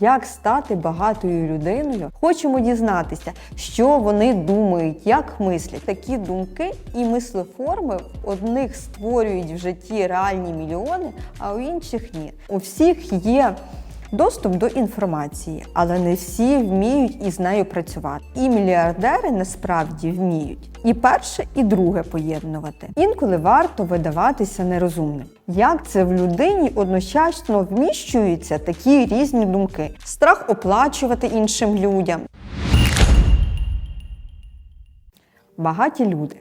як стати багатою людиною. Хочемо дізнатися, що вони думають, як мислять. Такі думки і мислеформи в одних створюють в житті реальні мільйони, а у інших ні. У всіх є. Доступ до інформації, але не всі вміють із нею працювати. І мільярдери насправді вміють і перше, і друге поєднувати. Інколи варто видаватися нерозумним. Як це в людині одночасно вміщуються такі різні думки: страх оплачувати іншим людям. Багаті люди.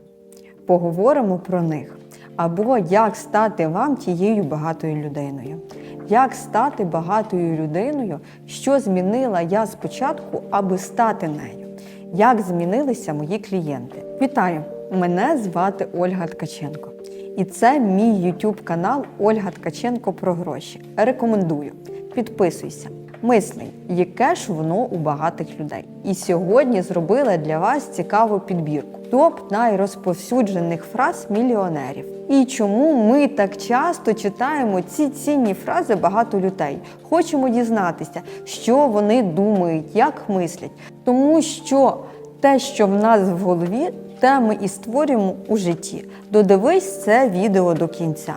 Поговоримо про них. Або як стати вам тією багатою людиною. Як стати багатою людиною, що змінила я спочатку, аби стати нею? Як змінилися мої клієнти? Вітаю! Мене звати Ольга Ткаченко. І це мій YouTube канал Ольга Ткаченко про гроші. Рекомендую. Підписуйся. Мислень, яке ж воно у багатих людей. І сьогодні зробила для вас цікаву підбірку. Топ найрозповсюджених фраз мільйонерів. І чому ми так часто читаємо ці цінні фрази багато людей? Хочемо дізнатися, що вони думають, як мислять. Тому що те, що в нас в голові, те ми і створюємо у житті. Додивись це відео до кінця.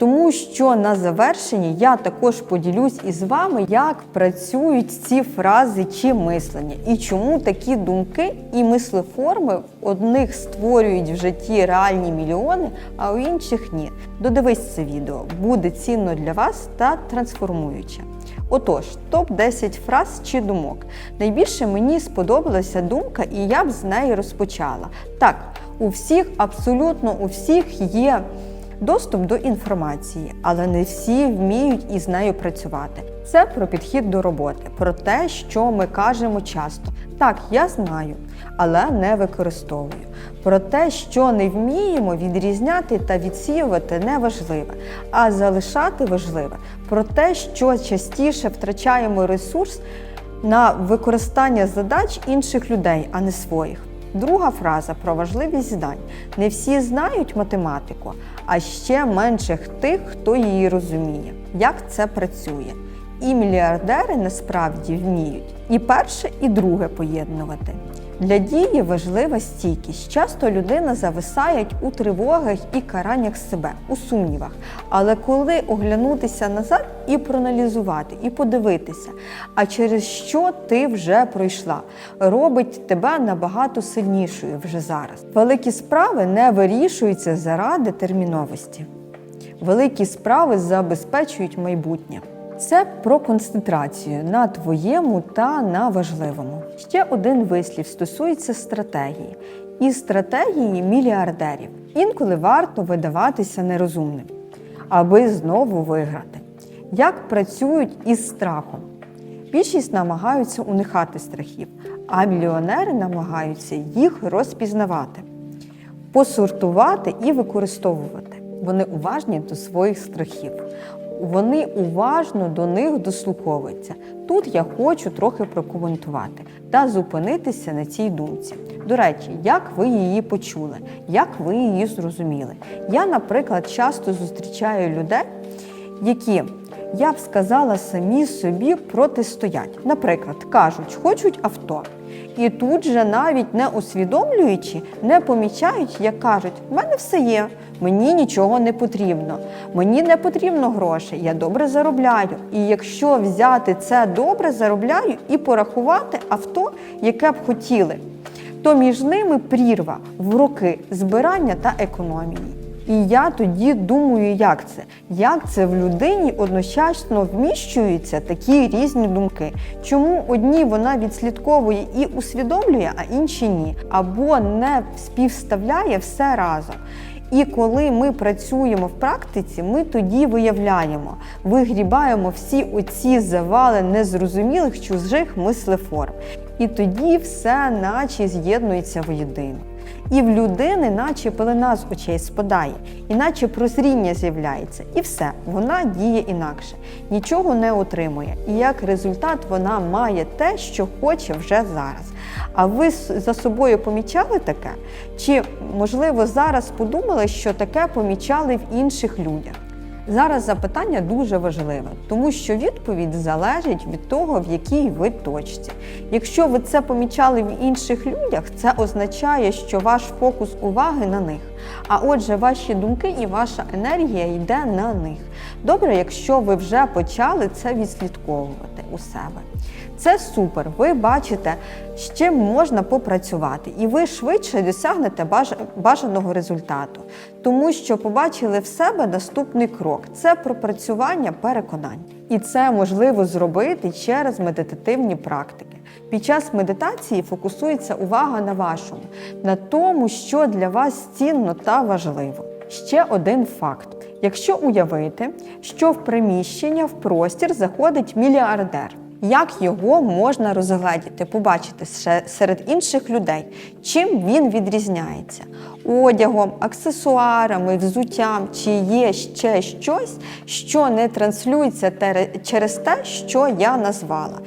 Тому що на завершенні я також поділюсь із вами, як працюють ці фрази чи мислення, і чому такі думки і мислеформи в одних створюють в житті реальні мільйони, а у інших ні. Додивись це відео, буде цінно для вас та трансформуюче. Отож, топ-10 фраз чи думок. Найбільше мені сподобалася думка, і я б з неї розпочала. Так, у всіх, абсолютно у всіх є доступ до інформації, але не всі вміють із нею працювати. Це про підхід до роботи, про те, що ми кажемо часто. Так, я знаю, але не використовую. Про те, що не вміємо відрізняти та відсіювати неважливе, а залишати важливе. Про те, що частіше втрачаємо ресурс на використання задач інших людей, а не своїх. Друга фраза про важливість знань. Не всі знають математику, а ще менших тих, хто її розуміє. Як це працює? І мільярдери насправді вміють і перше, і друге поєднувати. Для дії важлива стійкість. Часто людина зависає у тривогах і караннях себе, у сумнівах. Але коли оглянутися назад і проаналізувати, і подивитися, а через що ти вже пройшла, робить тебе набагато сильнішою вже зараз. Великі справи не вирішуються заради терміновості. Великі справи забезпечують майбутнє. Це про концентрацію на твоєму та на важливому. Ще один вислів стосується стратегії і стратегії мільярдерів. Інколи варто видаватися нерозумним, аби знову виграти. Як працюють із страхом? Більшість намагаються уникати страхів, а мільйонери намагаються їх розпізнавати, посортувати і використовувати. Вони уважні до своїх страхів. Вони уважно до них дослуховуються. Тут я хочу трохи прокоментувати та зупинитися на цій думці. До речі, як ви її почули, як ви її зрозуміли. Я, наприклад, часто зустрічаю людей, які я б сказала самі собі протистоять. Наприклад, кажуть, хочуть авто. І тут же, навіть не усвідомлюючи, не помічають, як кажуть, в мене все є, мені нічого не потрібно, мені не потрібно грошей, я добре заробляю. І якщо взяти це добре заробляю і порахувати авто, яке б хотіли, то між ними прірва в роки збирання та економії. І я тоді думаю, як це? Як це в людині одночасно вміщуються такі різні думки? Чому одні вона відслідковує і усвідомлює, а інші ні? Або не співставляє все разом. І коли ми працюємо в практиці, ми тоді виявляємо, вигрібаємо всі оці завали незрозумілих чужих мислеформ. І тоді все наче з'єднується воєдино. І в людини, наче пелена з очей спадає, іначе прозріння з'являється, і все, вона діє інакше, нічого не отримує. І як результат вона має те, що хоче вже зараз. А ви за собою помічали таке? Чи, можливо, зараз подумали, що таке помічали в інших людях? Зараз запитання дуже важливе, тому що відповідь залежить від того, в якій ви точці. Якщо ви це помічали в інших людях, це означає, що ваш фокус уваги на них. А отже, ваші думки і ваша енергія йде на них. Добре, якщо ви вже почали це відслідковувати у себе. Це супер. Ви бачите, з чим можна попрацювати, і ви швидше досягнете бажаного результату, тому що побачили в себе наступний крок це пропрацювання переконань. І це можливо зробити через медитативні практики. Під час медитації фокусується увага на вашому, на тому, що для вас цінно та важливо. Ще один факт: якщо уявити, що в приміщення, в простір заходить мільярдер. Як його можна розгледіти, побачити серед інших людей, чим він відрізняється? Одягом, аксесуарами, взуттям, чи є ще щось, що не транслюється через те, що я назвала.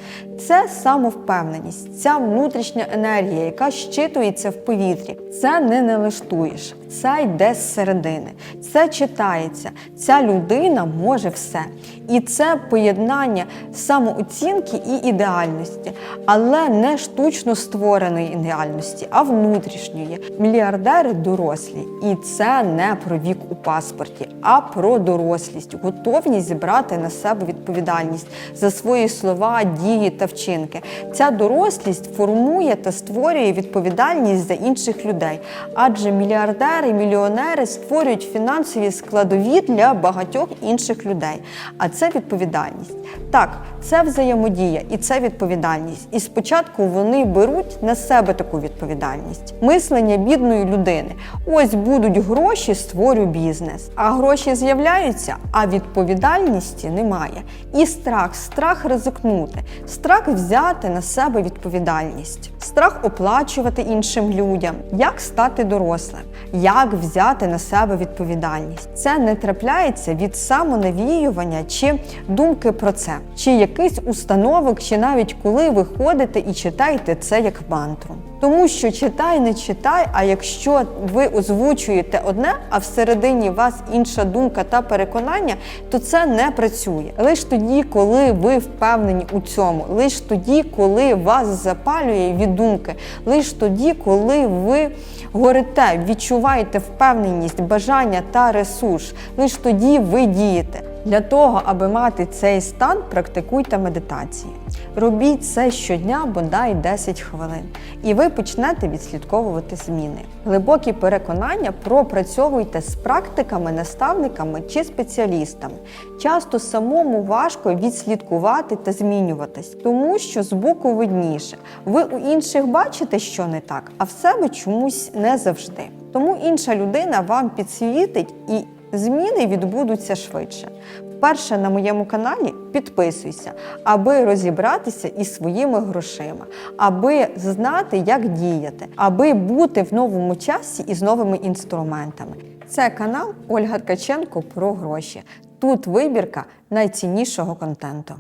Це самовпевненість, ця внутрішня енергія, яка щитується в повітрі. Це не налаштуєш, це йде з середини, це читається. Ця людина може все. І це поєднання самооцінки і ідеальності, але не штучно створеної ідеальності, а внутрішньої. Мільярдери дорослі, і це не про вік у паспорті, а про дорослість, готовність зібрати на себе відповідальність за свої слова, дії та вчинки. Ця дорослість формує та створює відповідальність за інших людей, адже мільярдери, мільйонери створюють фінансові складові для багатьох інших людей. А це відповідальність. Так, це взаємодія і це відповідальність. І спочатку вони беруть на себе таку відповідальність. Мислення бідної людини. Ось будуть гроші, створю бізнес. А гроші з'являються, а відповідальності немає. І страх, страх ризикнути, страх взяти на себе відповідальність, страх оплачувати іншим людям, як стати дорослим, як взяти на себе відповідальність. Це не трапляється від самонавіювання чи думки про це, чи якийсь установок, чи навіть коли ви ходите і читаєте це як мантру. Тому що читай, не читай, а якщо ви озвучуєте одне, а всередині вас інша думка та переконання, то це не працює. Лише тоді, коли ви впевнені у цьому, лише тоді, коли вас запалює від думки, лише тоді, коли ви горите, відчуваєте впевненість, бажання та ресурс, лише тоді ви дієте. Для того, аби мати цей стан, практикуйте медитації. Робіть це щодня, бодай 10 хвилин, і ви почнете відслідковувати зміни. Глибокі переконання пропрацьовуйте з практиками, наставниками чи спеціалістами. Часто самому важко відслідкувати та змінюватись, тому що збоку видніше. Ви у інших бачите, що не так, а в себе чомусь не завжди. Тому інша людина вам підсвітить і зміни відбудуться швидше. Вперше на моєму каналі підписуйся, аби розібратися із своїми грошима, аби знати, як діяти, аби бути в новому часі із новими інструментами. Це канал Ольга Ткаченко про гроші. Тут вибірка найціннішого контенту.